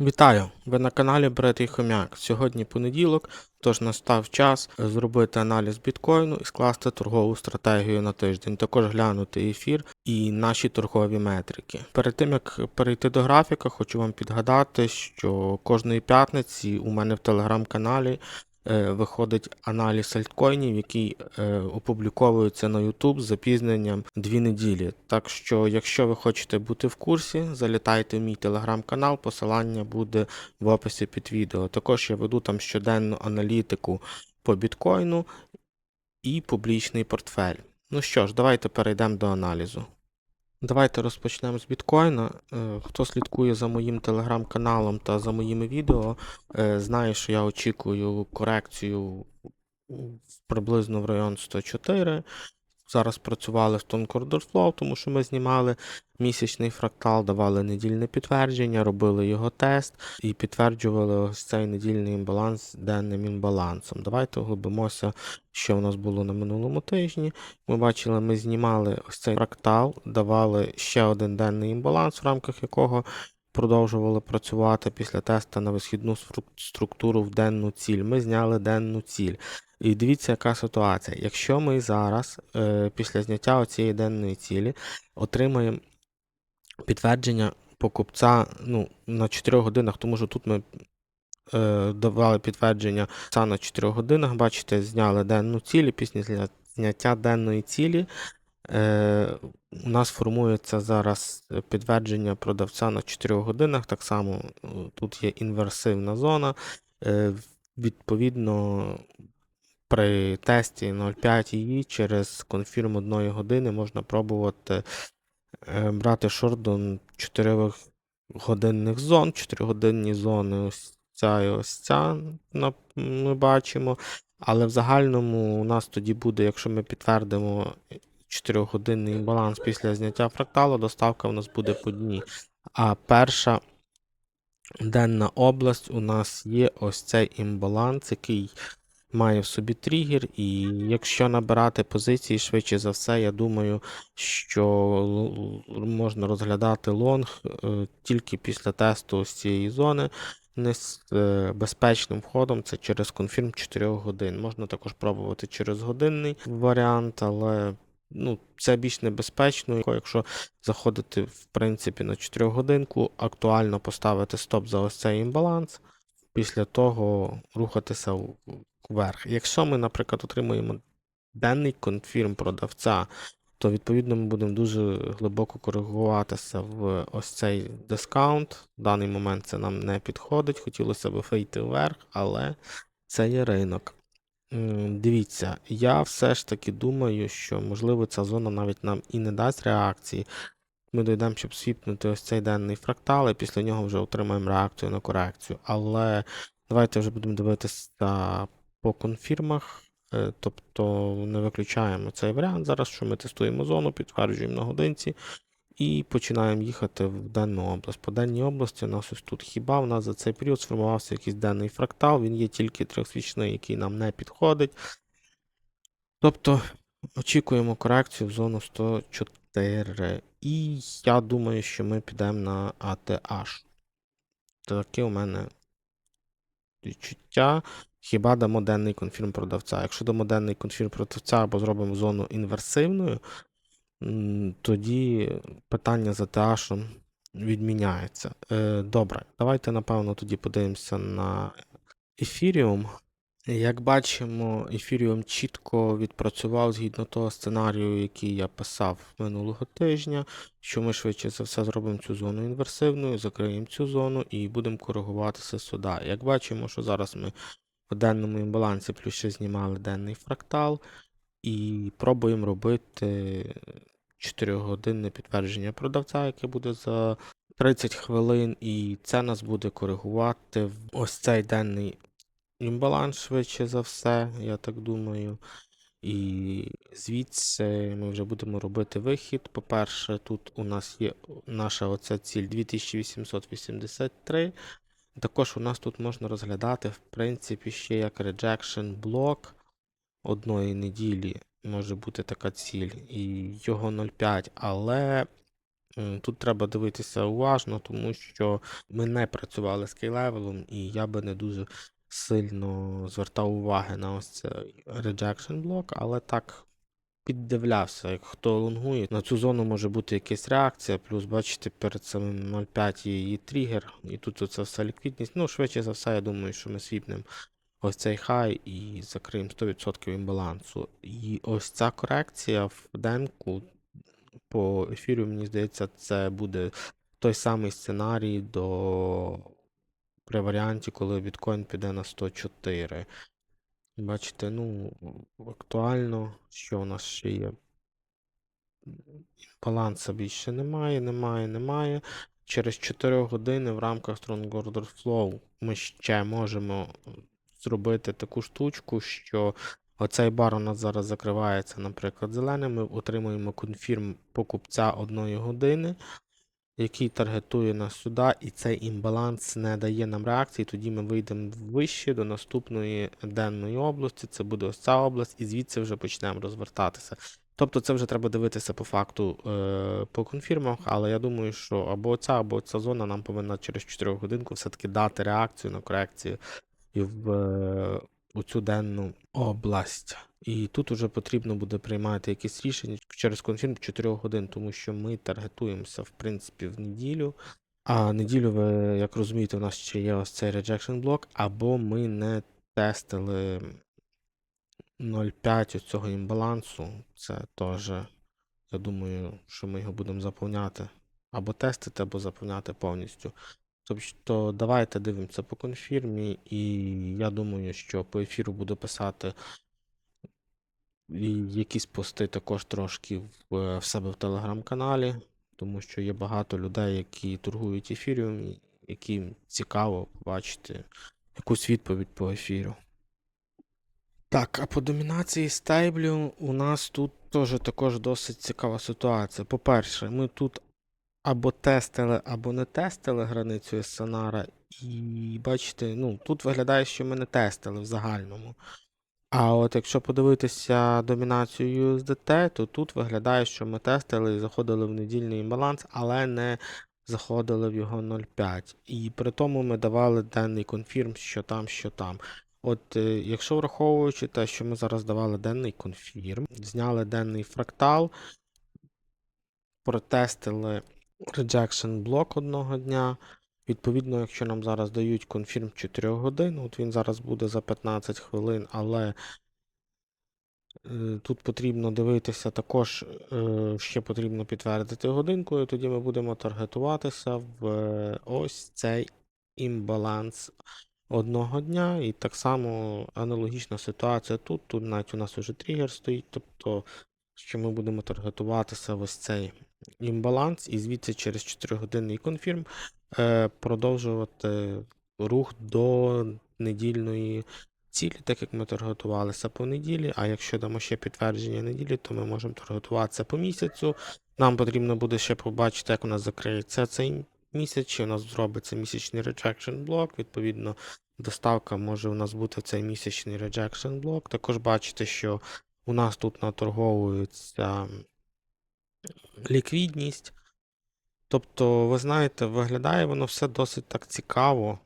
Вітаю! Ви на каналі Бред Хомяк. Сьогодні понеділок, тож настав час зробити аналіз біткоїну і скласти торгову стратегію на тиждень. Також глянути ефір і наші торгові метрики. Перед тим як перейти до графіка, хочу вам підгадати, що кожної п'ятниці у мене в телеграм-каналі виходить аналіз альткоїнів, який е, опубліковується на YouTube з запізненням дві неділі. Так що, якщо ви хочете бути в курсі, залітайте в мій телеграм-канал, посилання буде в описі під відео. Також я веду там щоденну аналітику по біткоїну і публічний портфель. Ну що ж, давайте перейдемо до аналізу. Давайте розпочнемо з біткоїна. Е, Хто слідкує за моїм телеграм-каналом та за моїми відео, е, знає, що я очікую корекцію приблизно в район 104. Зараз працювали в Тонкордорфлоу, тому що ми знімали місячний фрактал, давали недільне підтвердження, робили його тест і підтверджували ось цей недільний імбаланс денним імбалансом. Давайте углибимося, що в нас було на минулому тижні. Ми бачили, ми знімали ось цей фрактал, давали ще один денний імбаланс, в рамках якого продовжували працювати після теста на висхідну структуру в денну ціль. Ми зняли денну ціль. І дивіться, яка ситуація. Якщо ми зараз, е, після зняття цієї денної цілі, отримаємо підтвердження покупця ну, на 4 годинах, тому що тут ми е, давали підтвердження покупця на 4 годинах, бачите, зняли денну ціль, і після зняття денної цілі е, у нас формується зараз підтвердження продавця на 4 годинах. Так само е, тут є інверсивна зона. Е, відповідно, при тесті 0,5 її через конфірм 1 години можна пробувати брати шорт до 4 годинних зон. 4 годинні зони ось ця і ось ця ми бачимо. Але в загальному у нас тоді буде, якщо ми підтвердимо 4-годинний баланс після зняття фракталу, доставка у нас буде по дні. А перша денна область у нас є ось цей імбаланс, який має в собі тригер, і якщо набирати позиції, швидше за все, я думаю, що можна розглядати лонг е, тільки після тесту ось цієї зони. Не з е, безпечним входом це через конфірм 4 годин. Можна також пробувати через годинний варіант, але ну, це більш небезпечно. Якщо заходити в принципі на 4 годинку, актуально поставити стоп за ось цей імбаланс, після того рухатися вверх. Якщо ми, наприклад, отримуємо денний конфірм продавця, то відповідно ми будемо дуже глибоко коригуватися в ось цей дискаунт. В даний момент це нам не підходить. Хотілося б вийти вверх, але це є ринок. Дивіться, я все ж таки думаю, що можливо ця зона навіть нам і не дасть реакції. Ми дійдемо, щоб свіпнути ось цей денний фрактал, і після нього вже отримаємо реакцію на корекцію. Але давайте вже будемо дивитися по конфірмах. Е, Тобто не виключаємо цей варіант зараз, що ми тестуємо зону, підтверджуємо на годинці і починаємо їхати в денну область. По денній області у нас ось тут хіба в нас за цей період сформувався якийсь денний фрактал, він є тільки трьохсвічний, який нам не підходить. Тобто очікуємо корекцію в зону 104. І я думаю, що ми підемо на ATH. Таке у мене відчуття. Хіба дамо денний конфірм продавця. Якщо дамо денний конфірм продавця або зробимо зону інверсивною, тоді питання за TH відміняється. Е, Добре, давайте, напевно, тоді подивимося на Ethereum. Як бачимо, Ethereum чітко відпрацював згідно того сценарію, який я писав минулого тижня, що ми швидше за все зробимо цю зону інверсивною, закриємо цю зону і будемо коригуватися сюди. Як бачимо, що зараз ми в денному імбалансі плюс ще знімали денний фрактал і пробуємо робити 4-годинне підтвердження продавця, яке буде за 30 хвилин, і це нас буде коригувати ось цей денний імбаланс швидше за все, я так думаю. І звідси ми вже будемо робити вихід. По-перше, тут у нас є наша оця ціль 2883. Також у нас тут можна розглядати, в принципі, ще як rejection блок одної неділі може бути така ціль, і його 0,5, але Тут треба дивитися уважно, тому що ми не працювали з кейлевелом, і я би не дуже сильно звертав уваги на ось цей rejection блок, але так піддивлявся, як хто лонгує. На цю зону може бути якась реакція, плюс, бачите, перед самим 0,5 її тригер, і тут оце все ліквідність. Ну, швидше за все, я думаю, що ми свіпнемо ось цей хай і закриємо 100% імбалансу. І ось ця корекція в денку по ефіру, мені здається, це буде той самий сценарій до при варіанті, коли біткоін піде на 104. Бачите, ну, актуально, що у нас ще є. Баланса більше немає, немає, немає. Через 4 години в рамках Strong Order Flow ми ще можемо зробити таку штучку, що оцей бар у нас зараз закривається, наприклад, зеленим. Ми отримуємо конфірм покупця одної години, який таргетує нас сюди, і цей імбаланс не дає нам реакції. Тоді ми вийдемо вище до наступної денної області. Це буде ось ця область, і звідси вже почнемо розвертатися. Тобто це вже треба дивитися по факту е, по конфірмах, але я думаю, що або ця, або ця зона нам повинна через 4 годинку все-таки дати реакцію на корекцію в е, у цю денну область. І тут уже потрібно буде приймати якісь рішення через конфірм 4 годин, тому що ми таргетуємося, в принципі, в неділю. А неділю, ви, як розумієте, у нас ще є ось цей rejection блок, або ми не тестили 0,5 ось цього імбалансу. Це теж, я думаю, що ми його будемо заповняти. Або тестити, або заповняти повністю. Тобто давайте дивимося по конфірмі, і я думаю, що по ефіру буду писати якісь пости також трошки в, в себе в телеграм-каналі, тому що є багато людей, які торгують ефіріум, яким цікаво бачити якусь відповідь по ефіру. Так, а по домінації стейблю у нас тут теж також досить цікава ситуація. По-перше, ми тут або тестили, або не тестили границю Сонара, і бачите, ну, тут виглядає, що ми не тестили в загальному. А от якщо подивитися домінацію USDT, то тут виглядає, що ми тестили і заходили в недільний баланс, але не заходили в його 0,5. І при тому ми давали денний конфірм, що там, що там. От е, якщо враховуючи те, що ми зараз давали денний конфірм, зняли денний фрактал, протестили rejection блок одного дня. Відповідно, якщо нам зараз дають конфірм 4 годин, от він зараз буде за 15 хвилин, але е, тут потрібно дивитися також, е, ще потрібно підтвердити годинку, і тоді ми будемо таргетуватися в е, ось цей імбаланс одного дня. І так само аналогічна ситуація тут. Тут навіть у нас уже тригер стоїть, тобто, що ми будемо таргетуватися в ось цей імбаланс, і звідси через 4 годинний конфірм е, продовжувати рух до недільної цілі, так як ми торгувалися по неділі. А якщо дамо ще підтвердження неділі, то ми можемо торгуватися по місяцю. Нам потрібно буде ще побачити, як у нас закриється цей місяць, чи у нас зробиться місячний rejection блок. Відповідно, доставка може у нас бути цей місячний rejection блок. Також бачите, що у нас тут наторговується ліквідність. Тобто, ви знаєте, виглядає воно все досить так цікаво,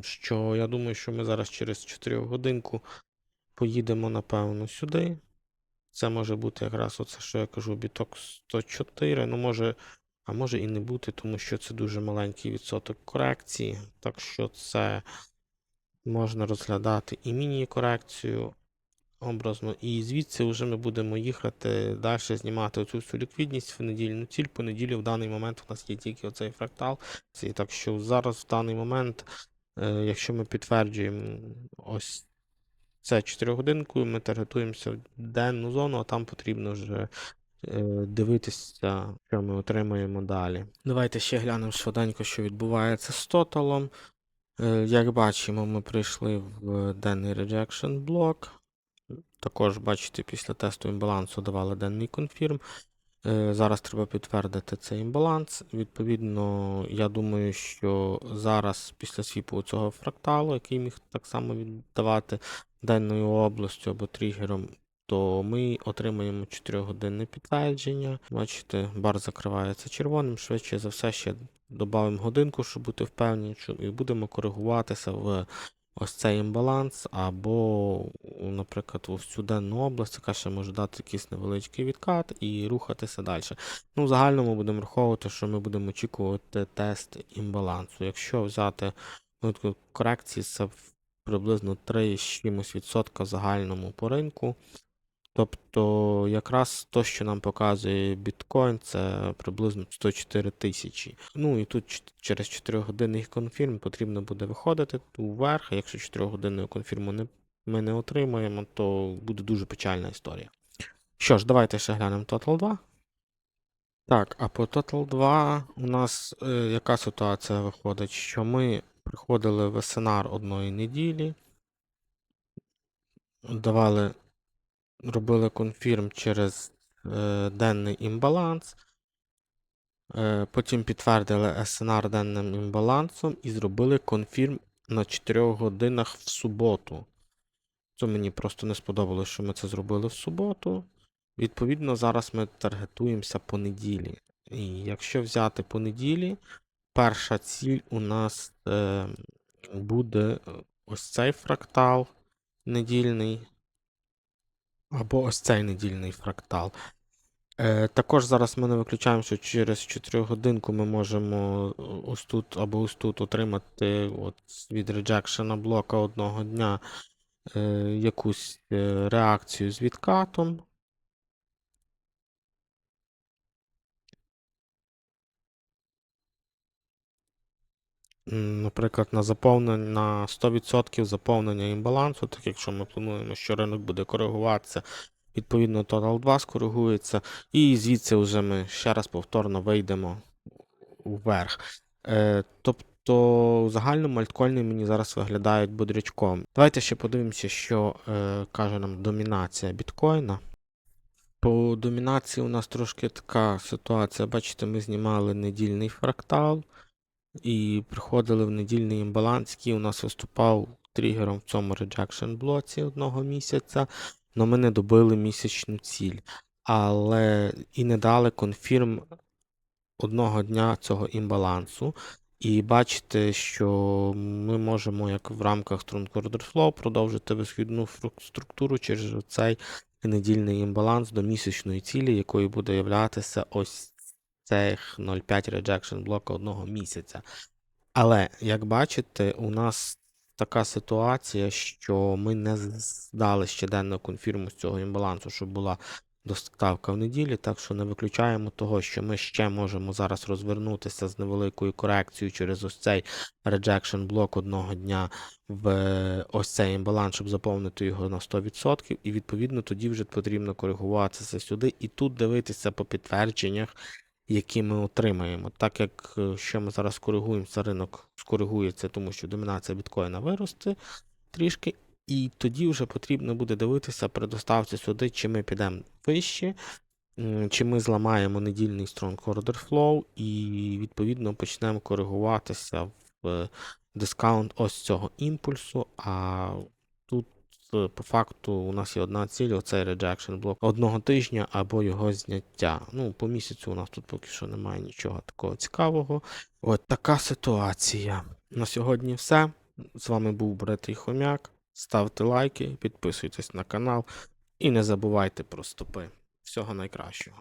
що я думаю, що ми зараз через 4 годинку поїдемо, напевно, сюди. Це може бути якраз оце, що я кажу, біток 104. Ну, може, а може і не бути, тому що це дуже маленький відсоток корекції. Так що це можна розглядати і міні-корекцію образно. І звідси вже ми будемо їхати далі знімати оцю всю ліквідність в недільну ціль. По неділі в даний момент у нас є тільки оцей фрактал. Так що зараз в даний момент, е, якщо ми підтверджуємо ось це 4 годинку, ми таргетуємося в денну зону, а там потрібно вже е, дивитися, що ми отримаємо далі. Давайте ще глянемо швиденько, що відбувається з тоталом. Е, Як бачимо, ми прийшли в денний rejection блок. Також, бачите, після тесту імбалансу давали денний конфірм. Е, Зараз треба підтвердити цей імбаланс. Відповідно, я думаю, що зараз після свіпу цього фракталу, який міг так само віддавати денною областю або тригером, то ми отримаємо 4-годинне підтвердження. Бачите, бар закривається червоним. Швидше за все, ще додамо годинку, щоб бути впевнені, і будемо коригуватися в ось цей імбаланс, або, наприклад, ось цю денну область, яка ще може дати якийсь невеличкий відкат і рухатися далі. Ну, в загальному будемо враховувати, що ми будемо очікувати тест імбалансу. Якщо взяти ну, корекції, це приблизно 3 з чимось відсотка в загальному по ринку. Тобто, якраз то, що нам показує біткоін, це приблизно 104 тисячі. Ну і тут через 4 годинний конфірм потрібно буде виходити вверх. Якщо 4 годинного конфірму не, ми не отримаємо, то буде дуже печальна історія. Що ж, давайте ще глянемо Total 2. Так, а по Total 2 у нас е, яка ситуація виходить? Що ми приходили в СНР одної неділі, давали, робили конфірм через е, денний імбаланс, е, потім підтвердили СНР денним імбалансом і зробили конфірм на 4 годинах в суботу. Це мені просто не сподобалося, що ми це зробили в суботу. Відповідно, зараз ми таргетуємося по неділі. І якщо взяти по неділі, перша ціль у нас е, буде е, ось цей фрактал недільний, або ось цей недільний фрактал. Е, також зараз ми не виключаємо, що через 4 годинку ми можемо е, ось тут або ось тут отримати от від реджекшена блока одного дня е, якусь е, реакцію з відкатом. Наприклад, на заповнення на 100% заповнення імбалансу, так якщо ми плануємо, що ринок буде коригуватися, відповідно Total 2 скоригується, і звідси вже ми ще раз повторно вийдемо вверх. Е, тобто, в загальному альткоїни мені зараз виглядають бодрячком. Давайте ще подивимося, що е, каже нам домінація біткоїна. По домінації у нас трошки така ситуація. Бачите, ми знімали недільний фрактал і приходили в недільний імбаланс, який у нас виступав тригером в цьому rejection блоці одного місяця, але ми не добили місячну ціль. Але і не дали конфірм одного дня цього імбалансу. І бачите, що ми можемо, як в рамках Strong Order Flow, продовжити висхідну структуру через цей недільний імбаланс до місячної цілі, якою буде являтися ось цих 0,5 rejection блока одного місяця. Але, як бачите, у нас така ситуація, що ми не здали ще денну конфірму з цього імбалансу, щоб була доставка в неділі, так що не виключаємо того, що ми ще можемо зараз розвернутися з невеликою корекцією через ось цей rejection блок одного дня в ось цей імбаланс, щоб заповнити його на 100%, і відповідно тоді вже потрібно коригуватися сюди і тут дивитися по підтвердженнях, які ми отримаємо. Так як е, що ми зараз коригуємося, ринок скоригується, тому що домінація біткоїна виросте трішки, і тоді вже потрібно буде дивитися при доставці сюди, чи ми підемо вище, чи ми зламаємо недільний Strong Order Flow і відповідно почнемо коригуватися в е, дискаунт ось цього імпульсу. А по факту у нас є одна ціль, оцей rejection блок одного тижня або його зняття. Ну, по місяцю у нас тут поки що немає нічого такого цікавого. От така ситуація. На сьогодні все. З вами був Братий Хомяк. Ставте лайки, підписуйтесь на канал і не забувайте про стопи. Всього найкращого.